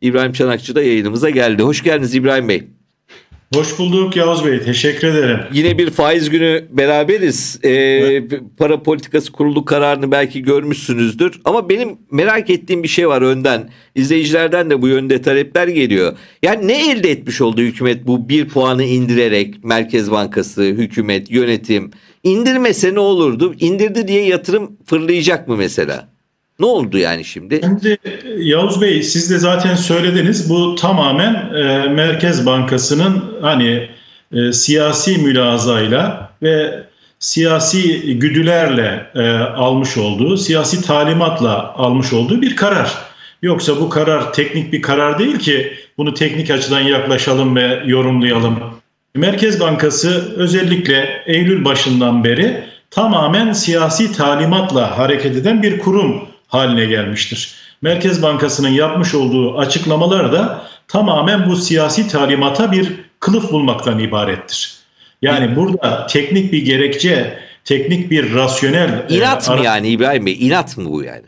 İbrahim Çanakçı da yayınımıza geldi. Hoş geldiniz İbrahim Bey. Hoş bulduk Yavuz Bey. Teşekkür ederim. Yine bir faiz günü beraberiz. Ee, evet. Para politikası kurulu kararını belki görmüşsünüzdür. Ama benim merak ettiğim bir şey var önden. İzleyicilerden de bu yönde talepler geliyor. Yani ne elde etmiş oldu hükümet bu bir puanı indirerek Merkez Bankası, hükümet, yönetim indirmese ne olurdu? İndirdi diye yatırım fırlayacak mı mesela? Ne oldu yani şimdi? Şimdi Yavuz Bey siz de zaten söylediniz. Bu tamamen e, Merkez Bankası'nın hani e, siyasi mülazayla ve siyasi güdülerle e, almış olduğu, siyasi talimatla almış olduğu bir karar. Yoksa bu karar teknik bir karar değil ki bunu teknik açıdan yaklaşalım ve yorumlayalım. Merkez Bankası özellikle Eylül başından beri tamamen siyasi talimatla hareket eden bir kurum haline gelmiştir. Merkez Bankası'nın yapmış olduğu açıklamalar da tamamen bu siyasi talimata bir kılıf bulmaktan ibarettir. Yani burada teknik bir gerekçe, teknik bir rasyonel... İnat e, mı yani İbrahim Bey? İnat mı bu yani?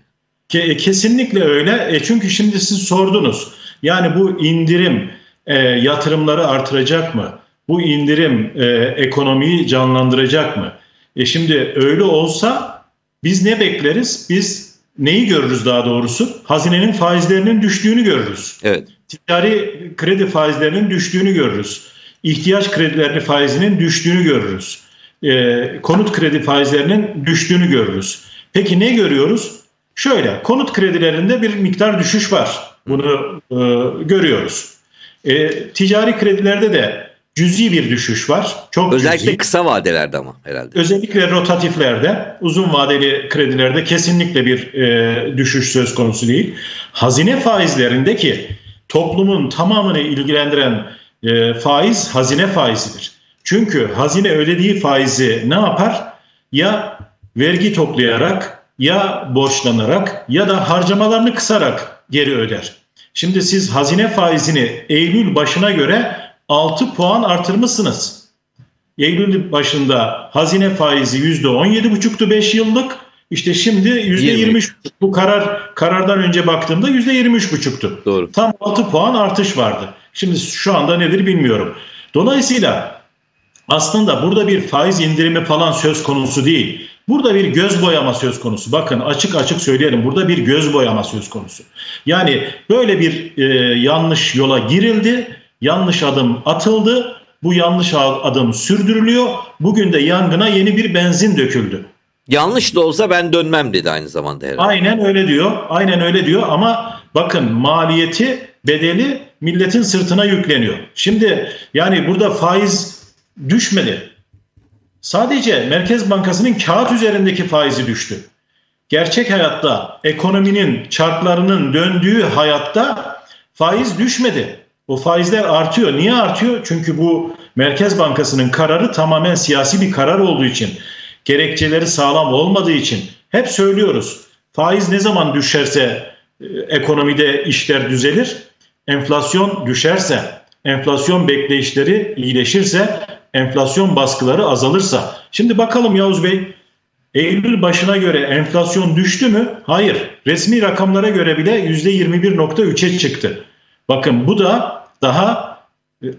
Ke, kesinlikle öyle. E çünkü şimdi siz sordunuz. Yani bu indirim e, yatırımları artıracak mı? Bu indirim e, ekonomiyi canlandıracak mı? E şimdi öyle olsa biz ne bekleriz? Biz neyi görürüz daha doğrusu? Hazinenin faizlerinin düştüğünü görürüz. Evet. Ticari kredi faizlerinin düştüğünü görürüz. İhtiyaç kredilerinin faizinin düştüğünü görürüz. E, konut kredi faizlerinin düştüğünü görürüz. Peki ne görüyoruz? Şöyle, konut kredilerinde bir miktar düşüş var. Bunu e, görüyoruz. E, ticari kredilerde de cüzi bir düşüş var. Çok Özellikle cüzi. kısa vadelerde ama herhalde. Özellikle rotatiflerde, uzun vadeli kredilerde kesinlikle bir e, düşüş söz konusu değil. Hazine faizlerindeki toplumun tamamını ilgilendiren e, faiz hazine faizidir. Çünkü hazine ödediği faizi ne yapar? Ya vergi toplayarak, ya borçlanarak ya da harcamalarını kısarak geri öder. Şimdi siz hazine faizini Eylül başına göre 6 puan artırmışsınız. Eylül başında hazine faizi %17,5'tu 5 yıllık. İşte şimdi %23. Bu karar karardan önce baktığımda %23,5'tu. Doğru. Tam 6 puan artış vardı. Şimdi şu anda nedir bilmiyorum. Dolayısıyla aslında burada bir faiz indirimi falan söz konusu değil. Burada bir göz boyama söz konusu. Bakın açık açık söyleyelim. Burada bir göz boyama söz konusu. Yani böyle bir e, yanlış yola girildi. Yanlış adım atıldı. Bu yanlış adım sürdürülüyor. Bugün de yangına yeni bir benzin döküldü. Yanlış da olsa ben dönmem dedi aynı zamanda herhalde. Aynen öyle diyor. Aynen öyle diyor ama bakın maliyeti, bedeli milletin sırtına yükleniyor. Şimdi yani burada faiz düşmedi. Sadece Merkez Bankası'nın kağıt üzerindeki faizi düştü. Gerçek hayatta ekonominin çarklarının döndüğü hayatta faiz düşmedi. O faizler artıyor. Niye artıyor? Çünkü bu Merkez Bankası'nın kararı tamamen siyasi bir karar olduğu için, gerekçeleri sağlam olmadığı için hep söylüyoruz. Faiz ne zaman düşerse e, ekonomide işler düzelir. Enflasyon düşerse, enflasyon bekleyişleri iyileşirse, enflasyon baskıları azalırsa. Şimdi bakalım Yavuz Bey, Eylül başına göre enflasyon düştü mü? Hayır. Resmi rakamlara göre bile %21.3'e çıktı. Bakın bu da daha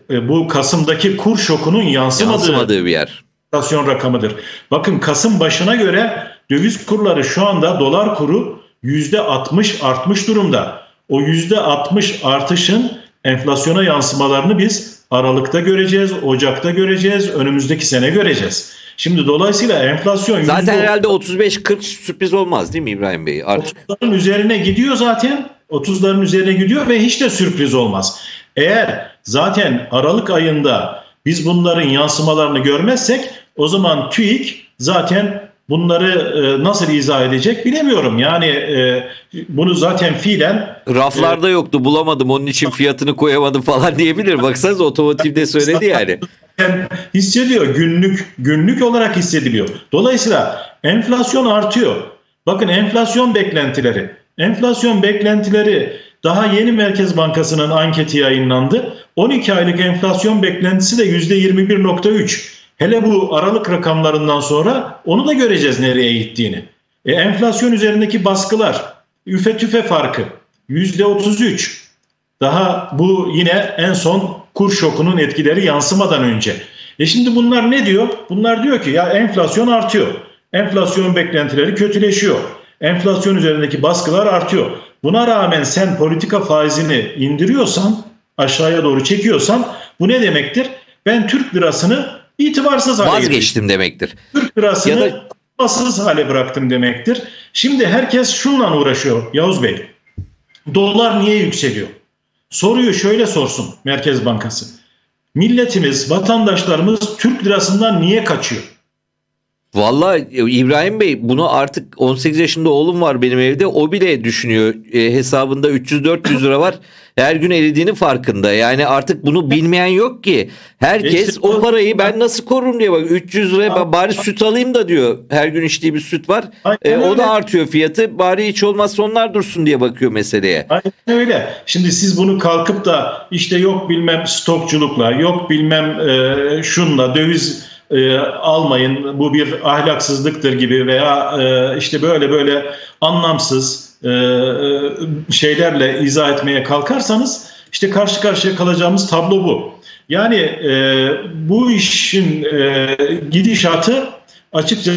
e, bu Kasım'daki kur şokunun yansımadığı, yansımadığı bir yer. Enflasyon rakamıdır. Bakın Kasım başına göre döviz kurları şu anda dolar kuru %60 artmış durumda. O %60 artışın enflasyona yansımalarını biz Aralık'ta göreceğiz, Ocak'ta göreceğiz, önümüzdeki sene göreceğiz. Şimdi dolayısıyla enflasyon... Zaten herhalde 35-40 sürpriz olmaz değil mi İbrahim Bey? Artık. 30'ların üzerine gidiyor zaten. 30'ların üzerine gidiyor ve hiç de sürpriz olmaz. Eğer zaten Aralık ayında biz bunların yansımalarını görmezsek o zaman TÜİK zaten bunları e, nasıl izah edecek bilemiyorum. Yani e, bunu zaten fiilen... Raflarda e, yoktu bulamadım onun için fiyatını koyamadım falan diyebilir. Baksanıza otomotivde söyledi yani. Hissediyor günlük günlük olarak hissediliyor. Dolayısıyla enflasyon artıyor. Bakın enflasyon beklentileri Enflasyon beklentileri daha yeni Merkez Bankası'nın anketi yayınlandı. 12 aylık enflasyon beklentisi de %21.3. Hele bu aralık rakamlarından sonra onu da göreceğiz nereye gittiğini. E, enflasyon üzerindeki baskılar, üfe tüfe farkı %33. Daha bu yine en son kur şokunun etkileri yansımadan önce. E şimdi bunlar ne diyor? Bunlar diyor ki ya enflasyon artıyor. Enflasyon beklentileri kötüleşiyor. Enflasyon üzerindeki baskılar artıyor. Buna rağmen sen politika faizini indiriyorsan, aşağıya doğru çekiyorsan bu ne demektir? Ben Türk lirasını itibarsız hale getirdim. Vazgeçtim demektir. Türk lirasını Ya da- basız hale bıraktım demektir. Şimdi herkes şunla uğraşıyor Yavuz Bey. Dolar niye yükseliyor? Soruyu şöyle sorsun Merkez Bankası. Milletimiz, vatandaşlarımız Türk lirasından niye kaçıyor? Vallahi e, İbrahim Bey bunu artık 18 yaşında oğlum var benim evde. O bile düşünüyor E, hesabında 300-400 lira var. Her gün eridiğini farkında. Yani artık bunu bilmeyen yok ki. Herkes İşte o parayı ben nasıl korurum diye bak 300 liraya ben bari süt alayım da diyor. Her gün içtiği bir süt var. E, o da artıyor fiyatı. Bari hiç olmazsa onlar dursun diye bakıyor meseleye. Aynen öyle. Şimdi siz bunu kalkıp da işte yok bilmem stokçulukla, yok bilmem e, şunla döviz e, almayın bu bir ahlaksızlıktır gibi veya e, işte böyle böyle anlamsız e, e, şeylerle izah etmeye kalkarsanız işte karşı karşıya kalacağımız tablo bu. Yani e, bu işin e, gidişatı açıkça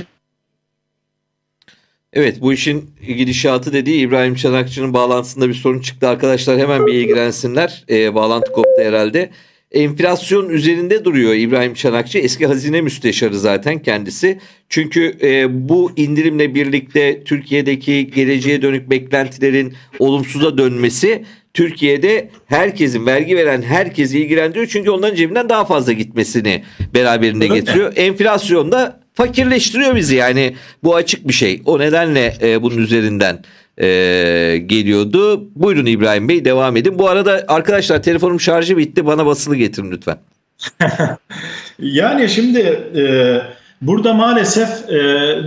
Evet bu işin gidişatı dediği İbrahim Çanakçı'nın bağlantısında bir sorun çıktı. Arkadaşlar hemen bir ilgilensinler. Ee, bağlantı koptu herhalde. Enflasyon üzerinde duruyor İbrahim Çanakçı. Eski hazine müsteşarı zaten kendisi. Çünkü e, bu indirimle birlikte Türkiye'deki geleceğe dönük beklentilerin olumsuza dönmesi Türkiye'de herkesin vergi veren herkesi ilgilendiriyor. Çünkü onların cebinden daha fazla gitmesini beraberinde getiriyor. Enflasyon da fakirleştiriyor bizi yani bu açık bir şey. O nedenle e, bunun üzerinden e, geliyordu. Buyurun İbrahim Bey devam edin. Bu arada arkadaşlar telefonum şarjı bitti bana basılı getirin lütfen. Yani şimdi e, burada maalesef e,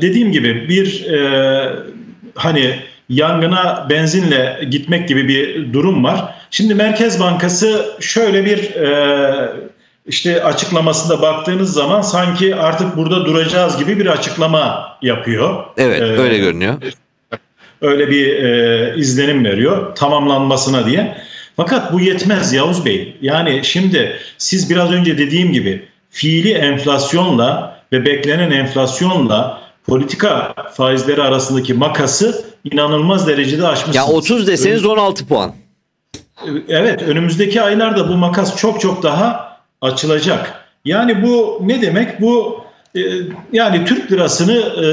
dediğim gibi bir e, hani yangına benzinle gitmek gibi bir durum var. Şimdi Merkez Bankası şöyle bir e, işte açıklamasında baktığınız zaman sanki artık burada duracağız gibi bir açıklama yapıyor. Evet E, öyle görünüyor. Öyle bir e, izlenim veriyor tamamlanmasına diye. Fakat bu yetmez Yavuz Bey. Yani şimdi siz biraz önce dediğim gibi fiili enflasyonla ve beklenen enflasyonla politika faizleri arasındaki makası inanılmaz derecede aşmışsınız. Ya 30 deseniz 16 puan. Evet önümüzdeki aylarda bu makas çok çok daha açılacak. Yani bu ne demek? Bu e, yani Türk lirasını e,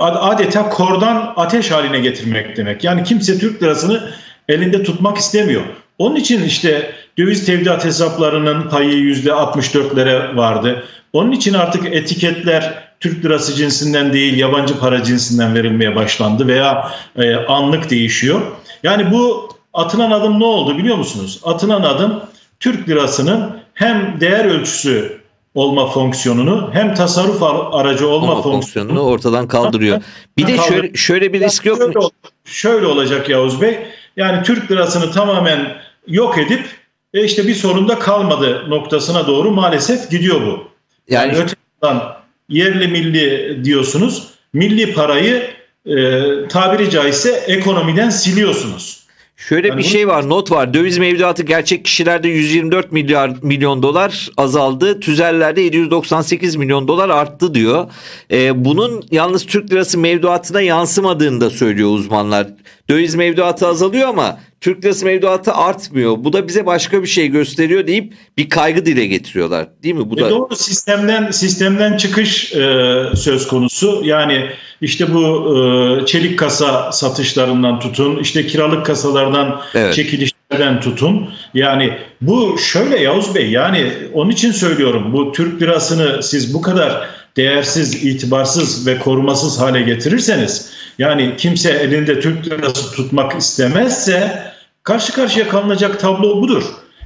adeta kordan ateş haline getirmek demek. Yani kimse Türk lirasını elinde tutmak istemiyor. Onun için işte döviz tevdiat hesaplarının payı yüzde 64'lere vardı. Onun için artık etiketler Türk lirası cinsinden değil yabancı para cinsinden verilmeye başlandı veya e, anlık değişiyor. Yani bu atılan adım ne oldu biliyor musunuz? Atılan adım Türk lirasının hem değer ölçüsü olma fonksiyonunu hem tasarruf ar- aracı olma Ama fonksiyonunu fonksiyonunu ortadan kaldırıyor. Bir de şöyle, şöyle bir risk yok mu? şöyle olacak Yavuz Bey. Yani Türk lirasını tamamen yok edip e işte bir sorun da kalmadı noktasına doğru maalesef gidiyor bu. Yani, Yani öte yandan yerli milli diyorsunuz. Milli parayı e, tabiri caizse ekonomiden siliyorsunuz. Şöyle Yani bir şey var, not var. Döviz mevduatı gerçek kişilerde 124 milyar milyon dolar azaldı. Tüzellerde 798 milyon dolar arttı diyor. Ee, bunun yalnız Türk lirası mevduatına yansımadığını da söylüyor uzmanlar. Döviz mevduatı azalıyor ama Türk lirası mevduatı artmıyor. Bu da bize başka bir şey gösteriyor deyip bir kaygı dile getiriyorlar. Değil mi? Bu E da doğru sistemden sistemden çıkış e, söz konusu. Yani işte bu e, çelik kasa satışlarından tutun, işte kiralık kasalardan Evet. çekilişlerden tutun. Yani bu şöyle Yavuz Bey yani onun için söylüyorum bu Türk lirasını siz bu kadar değersiz, itibarsız ve korumasız hale getirirseniz yani kimse elinde Türk lirası tutmak istemezse karşı karşıya kalınacak tablo budur.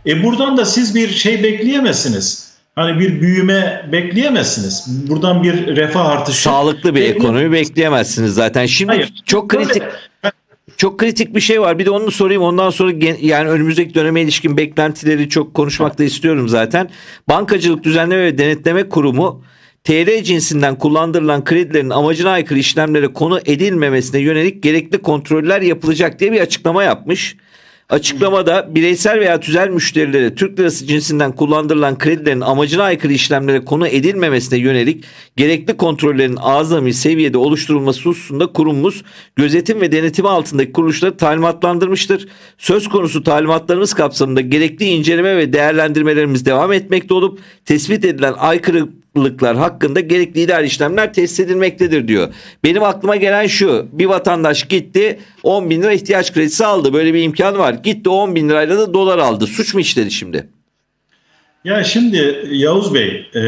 E buradan da siz bir şey bekleyemezsiniz. Hani bir büyüme bekleyemezsiniz. Buradan bir refah artışı. sağlıklı bir ekonomi bekleyemezsiniz zaten. Şimdi Hayır. çok kritik Böyle- Çok kritik bir şey var. Bir de onu sorayım. Ondan sonra gen- yani önümüzdeki döneme ilişkin beklentileri çok konuşmak da istiyorum zaten. Bankacılık Düzenleme ve Denetleme Kurumu TR cinsinden kullandırılan kredilerin amacına aykırı işlemlere konu edilmemesine yönelik gerekli kontroller yapılacak diye bir açıklama yapmış. Açıklamada bireysel veya tüzel müşterilere Türk lirası cinsinden kullandırılan kredilerin amacına aykırı işlemlere konu edilmemesine yönelik gerekli kontrollerin azami seviyede oluşturulması hususunda kurumumuz gözetim ve denetimi altındaki kuruluşları talimatlandırmıştır. Söz konusu talimatlarımız kapsamında gerekli inceleme ve değerlendirmelerimiz devam etmekte olup tespit edilen aykırılıklar hakkında gerekli idari işlemler tesis edilmektedir diyor. Benim aklıma gelen şu bir vatandaş gitti 10 bin lira ihtiyaç kredisi aldı böyle bir imkan var gitti 10 bin lirayla da dolar aldı suç mu işledi şimdi? Ya şimdi Yavuz Bey e,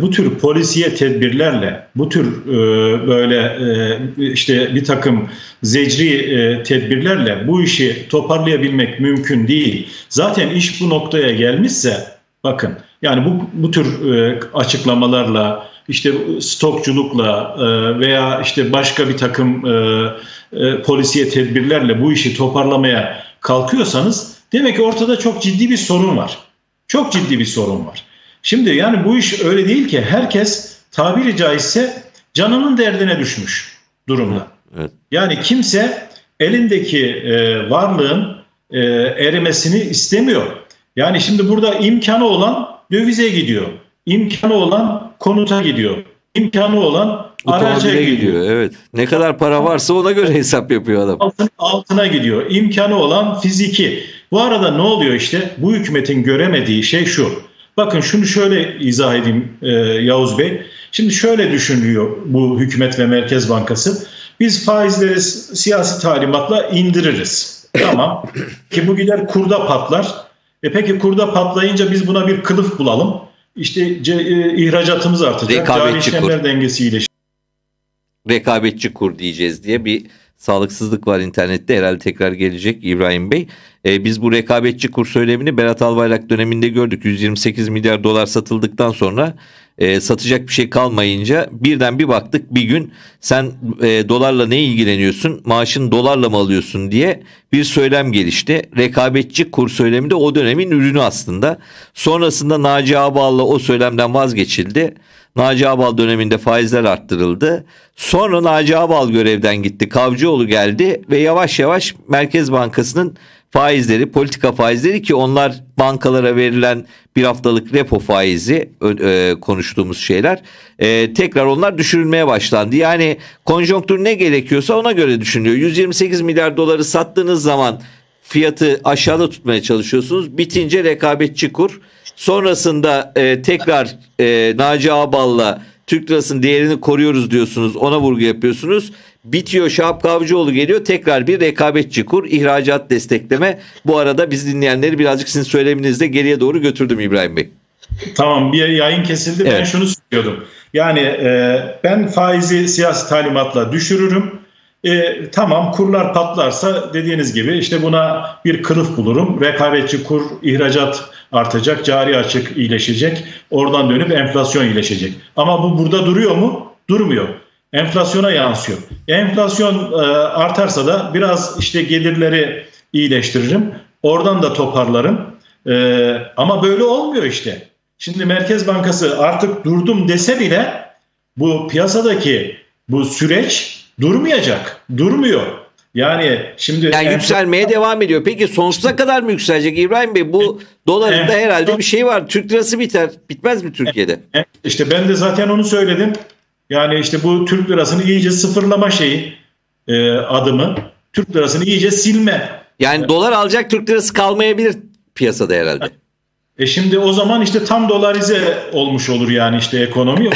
bu tür polisiye tedbirlerle bu tür e, böyle e, işte bir takım zecri e, tedbirlerle bu işi toparlayabilmek mümkün değil. Zaten iş bu noktaya gelmişse bakın yani bu, bu tür e, açıklamalarla işte stokçulukla e, veya işte başka bir takım e, e, polisiye tedbirlerle bu işi toparlamaya kalkıyorsanız demek ki ortada çok ciddi bir sorun var. Çok ciddi bir sorun var. Şimdi yani bu iş öyle değil ki herkes tabiri caizse canının derdine düşmüş durumda. Evet. Yani kimse elindeki e, varlığın e, erimesini istemiyor. Yani şimdi burada imkanı olan dövize gidiyor. İmkanı olan konuta gidiyor. İmkanı olan araca gidiyor. gidiyor evet. Ne kadar para varsa ona göre hesap yapıyor adam. Altın, altına gidiyor. İmkanı olan fiziki. Bu arada ne oluyor işte? Bu hükümetin göremediği şey şu. Bakın şunu şöyle izah edeyim e, Yavuz Bey. Şimdi şöyle düşünüyor bu hükümet ve Merkez Bankası. Biz faizleri siyasi talimatla indiririz. Tamam. Ki bu gider kurda patlar. E peki kurda patlayınca biz buna bir kılıf bulalım. İşte ce- e, ihracatımız artacak. Cari Rekabetçi kur. işlemler dengesi iyileşecek. rekabetçi kur diyeceğiz diye bir sağlıksızlık var internette herhalde tekrar gelecek İbrahim Bey. Ee, biz bu rekabetçi kur söylemini Berat Albayrak döneminde gördük. 128 milyar dolar satıldıktan sonra e, satacak bir şey kalmayınca birden bir baktık bir gün sen e, dolarla ne ilgileniyorsun maaşın dolarla mı alıyorsun diye bir söylem gelişti. Rekabetçi kur söylemi de o dönemin ürünü aslında. Sonrasında Naci Ağbal'la o söylemden vazgeçildi. Naci Ağbal döneminde faizler arttırıldı. Sonra Naci Ağbal görevden gitti. Kavcıoğlu geldi ve yavaş yavaş Merkez Bankası'nın faizleri, politika faizleri ki onlar bankalara verilen bir haftalık repo faizi e, konuştuğumuz şeyler e, tekrar onlar düşürülmeye başlandı. Yani konjonktür ne gerekiyorsa ona göre düşünülüyor. 128 milyar doları sattığınız zaman fiyatı aşağıda tutmaya çalışıyorsunuz. Bitince rekabetçi kur. Sonrasında e, tekrar e, Naci Ağbal'la Türk lirasının değerini koruyoruz diyorsunuz. Ona vurgu yapıyorsunuz. Bitiyor Şahap Kavcıoğlu geliyor. Tekrar bir rekabetçi kur, ihracat destekleme. Bu arada biz dinleyenleri birazcık sizin söyleminizde geriye doğru götürdüm İbrahim Bey. Tamam bir yayın kesildi. Ben Evet. şunu söylüyordum. Yani e, ben faizi siyasi talimatla düşürürüm. E, tamam kurlar patlarsa dediğiniz gibi işte buna bir kılıf bulurum. Rekabetçi kur, ihracat artacak, cari açık iyileşecek. Oradan dönüp enflasyon iyileşecek. Ama bu burada duruyor mu? Durmuyor. Enflasyona yansıyor. Enflasyon e, artarsa da biraz işte gelirleri iyileştiririm. Oradan da toparlarım. E, ama böyle olmuyor işte. Şimdi Merkez Bankası artık durdum dese bile bu piyasadaki bu süreç durmayacak. Durmuyor. Yani şimdi Yani enflasyon- yükselmeye devam ediyor. Peki sonsuza kadar mı yükselecek İbrahim Bey? Bu doların da Evet. herhalde bir şey var. Türk lirası biter. Bitmez mi Türkiye'de? işte ben de zaten onu söyledim. Yani işte bu Türk lirasını iyice sıfırlama şeyi e, adımı Türk lirasını iyice silme. Yani dolar alacak Türk lirası kalmayabilir piyasada herhalde. E şimdi o zaman işte tam dolarize olmuş olur yani işte ekonomi.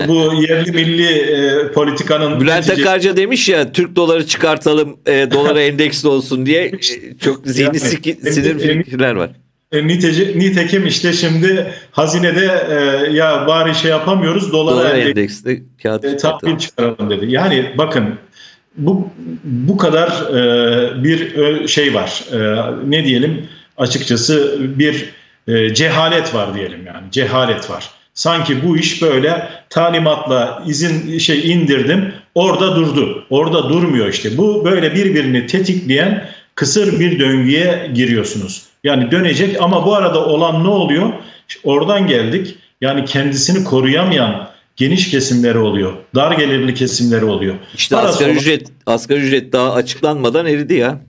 E, bu yerli milli e, politikanın Bülent neticesi- Akarca demiş ya Türk doları çıkartalım e, dolara endeksli olsun diye E, çok zihni Yani, sinir fikirler var. E, nitece, nitekim işte şimdi hazinede e, ya bari şey yapamıyoruz dolara Dolar endeks- endeksli kağıt e, tahvil çıkaralım dedi. Yani bakın bu bu kadar e, bir ö, şey var. E, ne diyelim açıkçası bir e, cehalet var diyelim yani. Cehalet var. Sanki bu iş böyle talimatla izin şey indirdim orada durdu. Orada durmuyor işte. Bu böyle birbirini tetikleyen kısır bir döngüye giriyorsunuz. Yani dönecek ama bu arada olan ne oluyor? İşte oradan geldik. Yani kendisini koruyamayan geniş kesimleri oluyor. Dar gelirli kesimleri oluyor. İşte Parası asgari olan- ücret asgari ücret daha açıklanmadan eridi ya.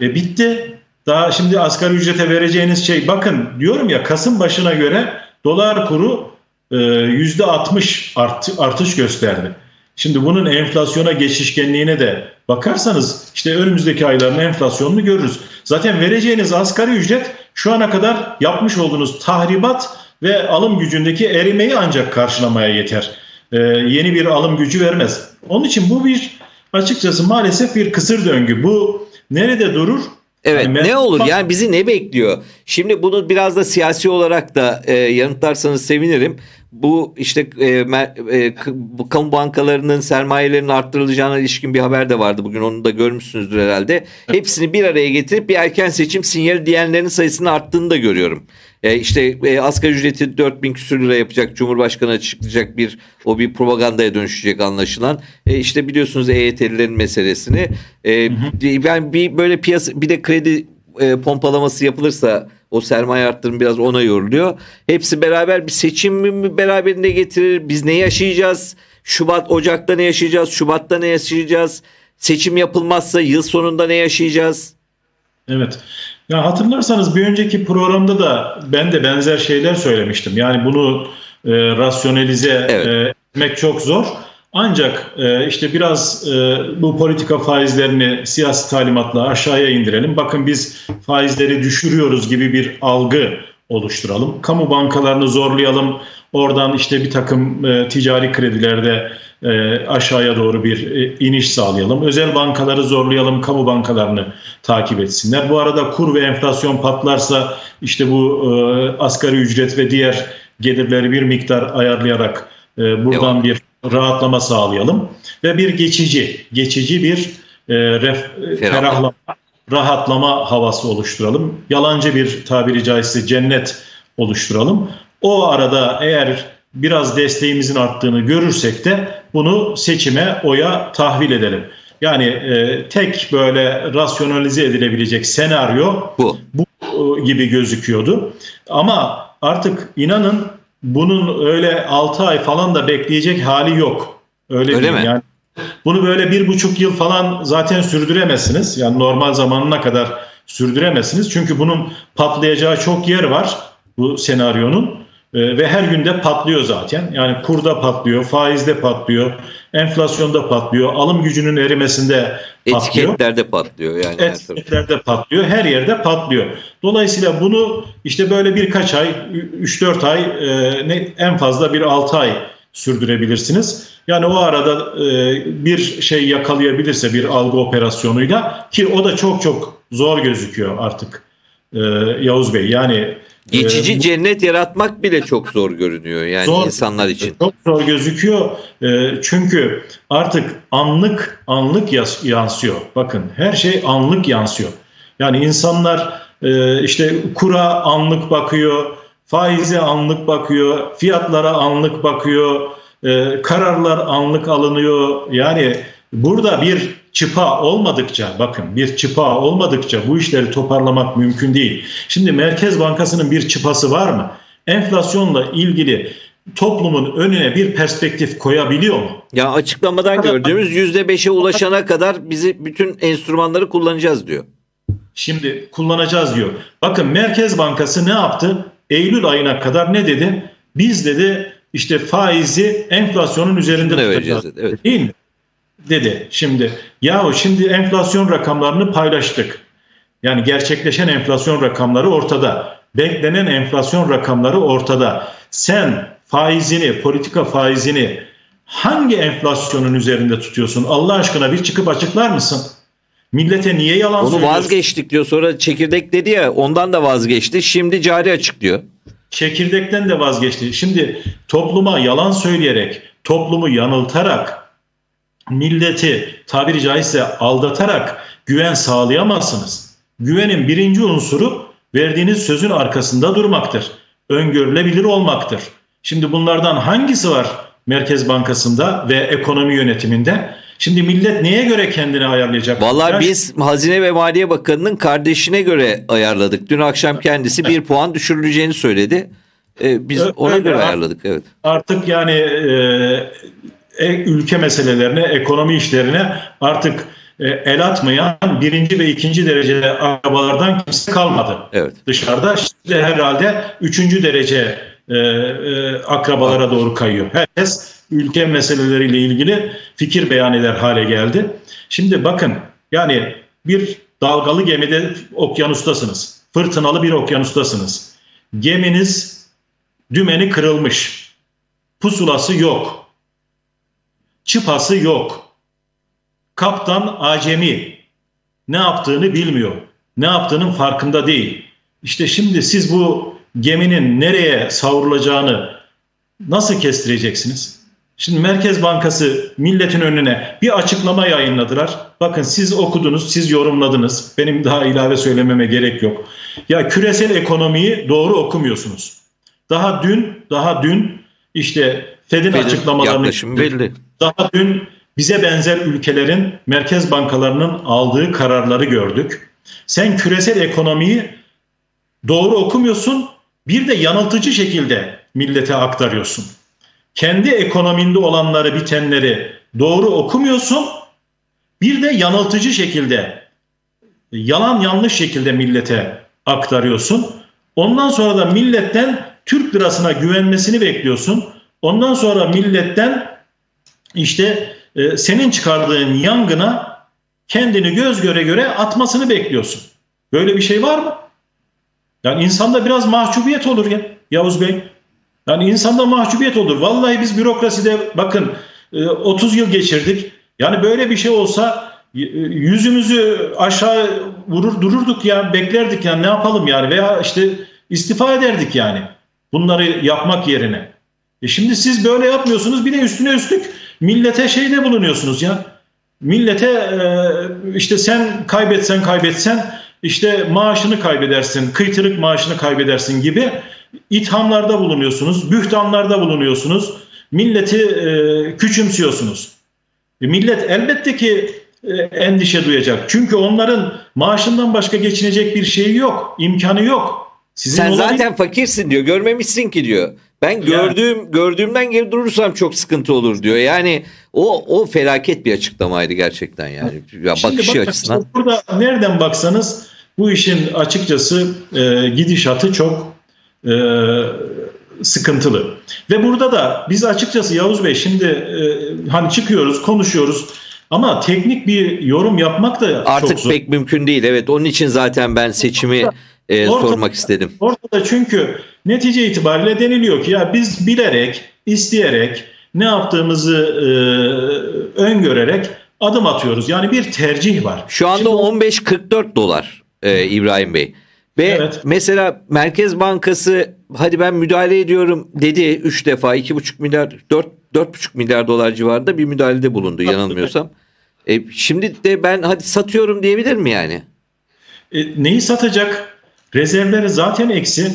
E bitti. Daha şimdi asgari ücrete vereceğiniz şey bakın diyorum ya Kasım başına göre dolar kuru yüzde 60 artı, artış gösterdi. Şimdi bunun enflasyona geçişkenliğine de bakarsanız işte önümüzdeki ayların enflasyonunu görürüz. Zaten vereceğiniz asgari ücret şu ana kadar yapmış olduğunuz tahribat ve alım gücündeki erimeyi ancak karşılamaya yeter. Ee, yeni bir alım gücü vermez. Onun için bu bir açıkçası maalesef bir kısır döngü. Bu nerede durur? Evet Yani ne olur yani bizi ne bekliyor? Şimdi bunu biraz da siyasi olarak da e, yanıtlarsanız sevinirim. Bu işte e, mer- e, bu kamu bankalarının sermayelerinin arttırılacağına ilişkin bir haber de vardı bugün onu da görmüşsünüzdür herhalde. Hepsini bir araya getirip bir erken seçim sinyali diyenlerin sayısının arttığını da görüyorum. E, işte e, asgari ücreti 4000 küsür lira yapacak Cumhurbaşkanı açıklayacak bir o bir propagandaya dönüşecek anlaşılan. E, işte biliyorsunuz EYT'lilerin meselesini. E, ben bir böyle piyasa bir de kredi e, pompalaması yapılırsa o sermaye arttırım biraz ona yoruluyor. Hepsi beraber bir seçim mi beraberinde getirir? Biz ne yaşayacağız? Şubat, Ocak'ta ne yaşayacağız? Şubat'ta ne yaşayacağız? Seçim yapılmazsa yıl sonunda ne yaşayacağız? Evet. Ya hatırlarsanız bir önceki programda da ben de benzer şeyler söylemiştim. Yani bunu e, rasyonelize Evet. e, etmek çok zor. Ancak e, işte biraz e, bu politika faizlerini siyasi talimatla aşağıya indirelim. Bakın biz faizleri düşürüyoruz gibi bir algı oluşturalım. Kamu bankalarını zorlayalım. Oradan işte bir takım e, ticari kredilerde aşağıya doğru bir e, iniş sağlayalım. Özel bankaları zorlayalım, kamu bankalarını takip etsinler. Bu arada kur ve enflasyon patlarsa işte bu e, asgari ücret ve diğer gelirleri bir miktar ayarlayarak e, buradan bir rahatlama sağlayalım ve bir geçici, geçici bir e, ref, ferahlama, rahatlama havası oluşturalım. Yalancı bir tabiri caizse cennet oluşturalım. O arada eğer biraz desteğimizin arttığını görürsek de bunu seçime oya tahvil edelim. Yani e, tek böyle rasyonalize edilebilecek senaryo Bu. bu e, gibi gözüküyordu. Ama artık inanın bunun öyle 6 ay falan da bekleyecek hali yok. Öyle, Öyle mi? Yani bunu böyle bir buçuk yıl falan zaten sürdüremezsiniz. Yani normal zamanına kadar sürdüremezsiniz. Çünkü bunun patlayacağı çok yer var bu senaryonun. Ee, ve her günde patlıyor zaten. Yani kurda patlıyor, faizde patlıyor, enflasyonda patlıyor, alım gücünün erimesinde patlıyor. Etiketlerde patlıyor yani. Etiketlerde patlıyor, her yerde patlıyor. Dolayısıyla bunu işte böyle birkaç ay, 3-4 ay, e, ne, en fazla bir 6 ay sürdürebilirsiniz. Yani o arada e, bir şey yakalayabilirse bir algı operasyonuyla ki o da çok çok zor gözüküyor artık e, Yavuz Bey. Yani Geçici e, bu- cennet yaratmak bile çok zor görünüyor yani Zor. insanlar için. Çok zor gözüküyor E, çünkü artık anlık anlık yansıyor. Bakın her şey anlık yansıyor. Yani insanlar e, işte kura anlık bakıyor, faize anlık bakıyor, fiyatlara anlık bakıyor, e, kararlar anlık alınıyor. Yani burada bir çıpa olmadıkça bakın bir çıpa olmadıkça bu işleri toparlamak mümkün değil. Şimdi Merkez Bankası'nın bir çıpası var mı? Enflasyonla ilgili toplumun önüne bir perspektif koyabiliyor mu? Ya açıklamadan gördüğümüz %5'e ulaşana kadar bizi bütün enstrümanları kullanacağız diyor. Şimdi kullanacağız diyor. Bakın Merkez Bankası ne yaptı? Eylül ayına kadar ne dedi? Biz dedi işte faizi enflasyonun üzerinde tutacağız. evet. Değil mi? Dedi. Şimdi yahu şimdi enflasyon rakamlarını paylaştık. Yani gerçekleşen enflasyon rakamları ortada. Beklenen enflasyon rakamları ortada. Sen faizini, politika faizini hangi enflasyonun üzerinde tutuyorsun? Allah aşkına bir çıkıp açıklar mısın? Millete niye yalan Onu söylüyorsun? vazgeçtik diyor. Sonra çekirdek dedi ya ondan da vazgeçti. Şimdi cari açık diyor. Çekirdekten de vazgeçti. Şimdi topluma yalan söyleyerek, toplumu yanıltarak, milleti tabiri caizse aldatarak güven sağlayamazsınız. Güvenin birinci unsuru verdiğiniz sözün arkasında durmaktır. Öngörülebilir olmaktır. Şimdi bunlardan hangisi var Merkez Bankası'nda ve ekonomi yönetiminde? Şimdi millet neye göre kendini ayarlayacak? Vallahi biz Hazine ve Maliye Bakanı'nın kardeşine göre ayarladık. Dün akşam kendisi bir puan düşürüleceğini söyledi. Ee, biz ona öyle göre ayarladık. Evet. artık yani e, ülke meselelerine, ekonomi işlerine artık e, el atmayan birinci ve ikinci derece arabalardan kimse kalmadı. Evet. Dışarıda şimdi herhalde üçüncü derece e, e, akrabalara doğru kayıyor. Herkes ülke meseleleriyle ilgili fikir beyan eder hale geldi. Şimdi bakın yani bir dalgalı gemide okyanustasınız. Fırtınalı bir okyanustasınız. Geminiz dümeni kırılmış. Pusulası yok. Çıpası yok. Kaptan acemi. Ne yaptığını bilmiyor. Ne yaptığının farkında değil. İşte şimdi siz bu geminin nereye savrulacağını nasıl kestireceksiniz? Şimdi Merkez Bankası milletin önüne bir açıklama yayınladılar. Bakın siz okudunuz, siz yorumladınız. Benim daha ilave söylememe gerek yok. Ya küresel ekonomiyi doğru okumuyorsunuz. Daha dün, daha dün işte Fed'in Fed'in açıklamalarını yaklaşımı belli. daha dün bize benzer ülkelerin merkez bankalarının aldığı kararları gördük. Sen küresel ekonomiyi doğru okumuyorsun, bir de yanıltıcı şekilde millete aktarıyorsun. Kendi ekonominde olanları, bitenleri doğru okumuyorsun, bir de yanıltıcı şekilde, yalan yanlış şekilde millete aktarıyorsun. Ondan sonra da milletten Türk lirasına güvenmesini bekliyorsun. Ondan sonra milletten işte e, senin çıkardığın yangına kendini göz göre göre atmasını bekliyorsun. Böyle bir şey var mı? Yani insanda biraz mahcubiyet olur ya Yavuz Bey. Yani insanda mahcubiyet olur. Vallahi biz bürokraside bakın e, 30 yıl geçirdik. Yani böyle bir şey olsa e, yüzümüzü aşağı vurur dururduk ya beklerdik yani ne yapalım yani veya işte istifa ederdik yani bunları yapmak yerine. E şimdi siz böyle yapmıyorsunuz bir de üstüne üstlük millete şeyde bulunuyorsunuz ya. Millete e, işte sen kaybetsen kaybetsen işte maaşını kaybedersin, kıytırık maaşını kaybedersin gibi ithamlarda bulunuyorsunuz, bühtanlarda bulunuyorsunuz. Milleti e, küçümsüyorsunuz. E, millet elbette ki e, endişe duyacak. Çünkü onların maaşından başka geçinecek bir şeyi yok, imkanı yok. Sizin Sen olabilir- zaten fakirsin diyor. Görmemişsin ki diyor. Ben gördüğüm gördüğümden geri durursam çok sıkıntı olur diyor. Yani o o felaket bir açıklamaydı gerçekten yani. Ya bakışı bakın, açısından. işte Burada nereden baksanız bu işin açıkçası e, gidişatı çok e, sıkıntılı. Ve burada da biz açıkçası Yavuz Bey şimdi e, hani çıkıyoruz, konuşuyoruz ama teknik bir yorum yapmak da çok Artık zor. pek mümkün değil. Evet onun için zaten ben seçimi e, Ortada- sormak istedim. Ortada çünkü netice itibariyle deniliyor ki ya biz bilerek, isteyerek, ne yaptığımızı e, öngörerek adım atıyoruz. Yani bir tercih var. Şu anda Şimdi o- 15.44 dolar e, İbrahim Bey. Ve Evet. mesela Merkez Bankası hadi ben müdahale ediyorum dedi 3 defa 2,5 milyar 4 4,5 milyar dolar civarında bir müdahalede bulundu yanılmıyorsam. E, şimdi de ben hadi satıyorum diyebilir mi yani? E, neyi satacak? Rezervleri zaten eksi.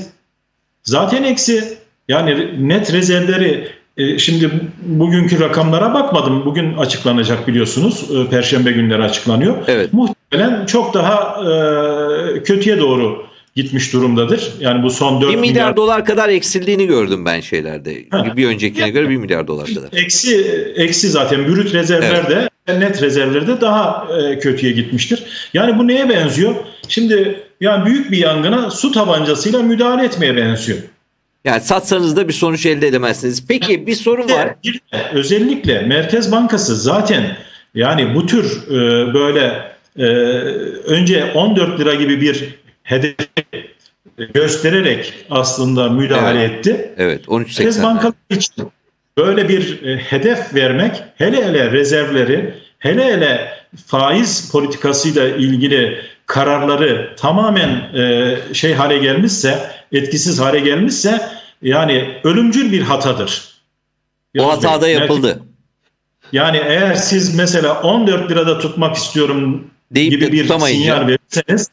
Zaten eksi. Yani net rezervleri e, şimdi bugünkü rakamlara bakmadım. Bugün açıklanacak biliyorsunuz. E, Perşembe günleri açıklanıyor. Evet. Muhtemelen çok daha e, kötüye doğru gitmiş durumdadır. Yani bu son 4 1 milyar, milyar dolar kadar eksildiğini gördüm ben şeylerde. Ha. Bir öncekine göre 1 milyar dolar kadar. Eksi eksi zaten brüt rezervler de net rezervler de daha e, kötüye gitmiştir. Yani bu neye benziyor? Şimdi yani büyük bir yangına su tabancasıyla müdahale etmeye benziyor. Yani satsanız da bir sonuç elde edemezsiniz. Peki bir sorun var. Özellikle Merkez Bankası zaten yani bu tür e, böyle e, önce 14 lira gibi bir hedef göstererek aslında müdahale etti. Evet Merkez 13.80. Bankaları için böyle bir e, hedef vermek hele hele rezervleri hele hele faiz politikasıyla ilgili kararları tamamen e, şey hale gelmişse etkisiz hale gelmişse yani ölümcül bir hatadır. O hata da yapıldı. Yani eğer siz mesela 14 lirada tutmak istiyorum Deyip gibi de bir sinyal verirseniz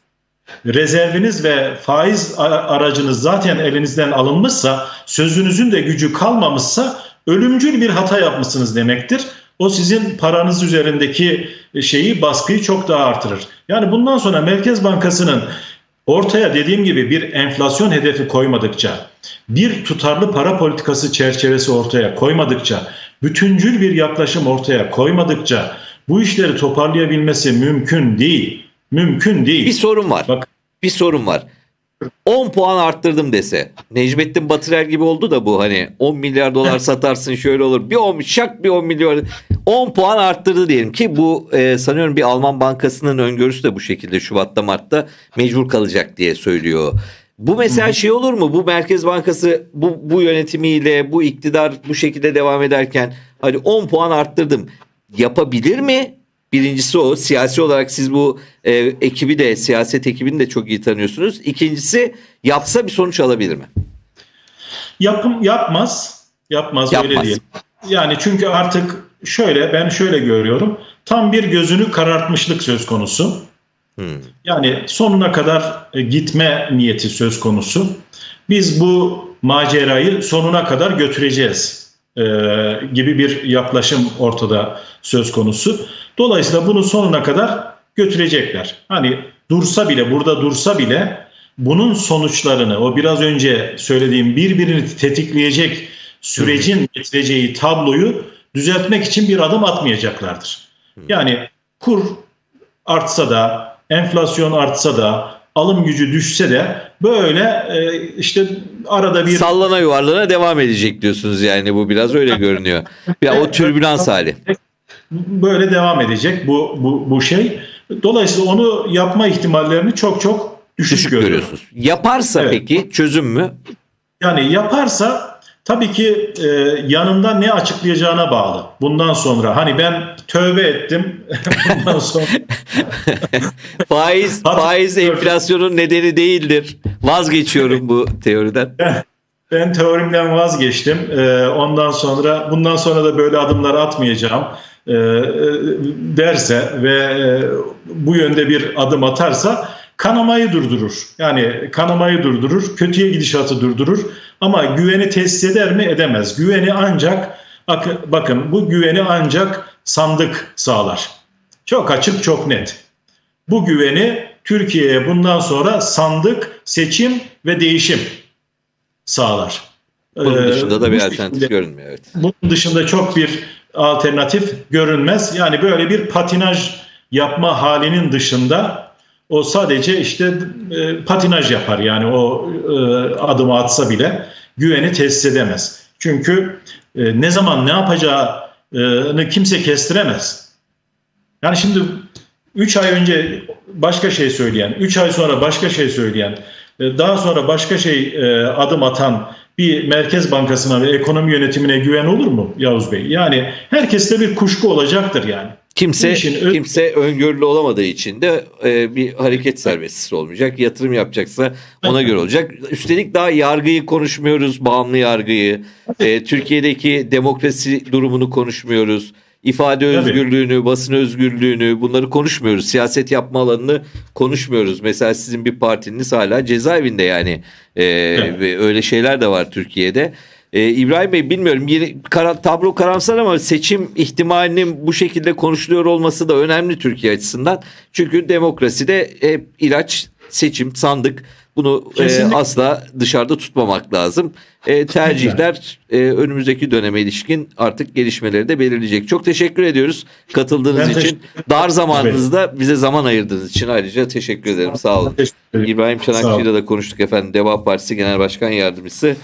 rezerviniz ve faiz aracınız zaten elinizden alınmışsa sözünüzün de gücü kalmamışsa ölümcül bir hata yapmışsınız demektir. O sizin paranız üzerindeki şeyi baskıyı çok daha artırır. Yani bundan sonra Merkez Bankası'nın ortaya dediğim gibi bir enflasyon hedefi koymadıkça, bir tutarlı para politikası çerçevesi ortaya koymadıkça, bütüncül bir yaklaşım ortaya koymadıkça, bu işleri toparlayabilmesi mümkün değil. Mümkün değil. Bir sorun var. Bak Bir sorun var. 10 puan arttırdım dese. Necmettin Batırel gibi oldu da bu hani 10 milyar dolar satarsın şöyle olur. Bir 10 şak bir 10 milyar 10 puan arttırdı diyelim ki bu e, sanıyorum bir Alman bankasının öngörüsü de bu şekilde Şubat'ta Mart'ta mecbur kalacak diye söylüyor. Bu mesela şey olur mu? Bu Merkez Bankası bu, bu yönetimiyle bu iktidar bu şekilde devam ederken hani 10 puan arttırdım. Yapabilir mi? Birincisi o. Siyasi olarak siz bu e, ekibi de siyaset ekibini de çok iyi tanıyorsunuz. İkincisi yapsa bir sonuç alabilir mi? yapım yapmaz. Yapmaz, öyle Yapmaz. değil. Yani çünkü artık şöyle ben şöyle görüyorum. Tam bir gözünü karartmışlık söz konusu. Hmm. Yani sonuna kadar e, gitme niyeti söz konusu. Biz bu macerayı sonuna kadar götüreceğiz e, gibi bir yaklaşım ortada söz konusu. Dolayısıyla bunu sonuna kadar götürecekler. Hani dursa bile burada dursa bile bunun sonuçlarını o biraz önce söylediğim birbirini tetikleyecek sürecin getireceği tabloyu düzeltmek için bir adım atmayacaklardır. Yani kur artsa da, enflasyon artsa da, alım gücü düşse de böyle e, işte arada bir Sallana yuvarlana devam edecek diyorsunuz yani bu biraz öyle görünüyor. Ya o türbülans hali. böyle devam edecek bu bu bu şey. Dolayısıyla onu yapma ihtimallerini çok çok düşük, Düşük görüyorum. görüyorsunuz. Yaparsa Evet. peki çözüm mü? Yani yaparsa tabii ki e, yanında ne açıklayacağına bağlı. Bundan sonra hani ben tövbe ettim. Bundan sonra Faiz faiz enflasyonun nedeni değildir. Vazgeçiyorum bu teoriden. Ben teorimden vazgeçtim. Ee, ondan sonra bundan sonra da böyle adımlar atmayacağım ee, e, derse ve e, bu yönde bir adım atarsa kanamayı durdurur. Yani kanamayı durdurur, kötüye gidişatı durdurur ama güveni tesis eder mi? Edemez. Güveni ancak bak- bakın bu güveni ancak sandık sağlar. Çok açık, çok net. Bu güveni Türkiye'ye bundan sonra sandık, seçim ve değişim sağlar. Bunun Ee, dışında da bir şekilde- alternatif görünmüyor. Evet. bunun dışında çok bir alternatif görünmez. Yani böyle bir patinaj yapma halinin dışında o sadece işte e, patinaj yapar. Yani o e, adımı atsa bile güveni tesis edemez. Çünkü e, ne zaman ne yapacağını kimse kestiremez. Yani şimdi 3 ay önce başka şey söyleyen, 3 ay sonra başka şey söyleyen, e, daha sonra başka şey e, adım atan bir merkez bankasına ve ekonomi yönetimine güven olur mu Yavuz Bey? Yani herkeste bir kuşku olacaktır yani. Kimse ö- kimse öngörülü olamadığı için de e, bir hareket serbestisi olmayacak. Yatırım yapacaksa ona göre olacak. Üstelik daha yargıyı konuşmuyoruz, bağımlı yargıyı. E, Türkiye'deki demokrasi durumunu konuşmuyoruz. İfade özgürlüğünü, basın özgürlüğünü bunları konuşmuyoruz. Siyaset yapma alanını konuşmuyoruz. Mesela sizin bir partiniz hala cezaevinde yani. E, öyle şeyler de var Türkiye'de. Ee, İbrahim Bey bilmiyorum yeni kara, tablo karamsar ama seçim ihtimalinin bu şekilde konuşuluyor olması da önemli Türkiye açısından. Çünkü demokraside hep ilaç, seçim, sandık bunu e, asla dışarıda tutmamak lazım. E, tercihler e, önümüzdeki döneme ilişkin artık gelişmeleri de belirleyecek. Çok teşekkür ediyoruz katıldığınız Ben için. Dar zamanınızda bize zaman ayırdığınız için ayrıca teşekkür ederim. Sağ olun. İbrahim olun. Çanakçı'yla da konuştuk efendim. Deva Partisi Genel Başkan Yardımcısı.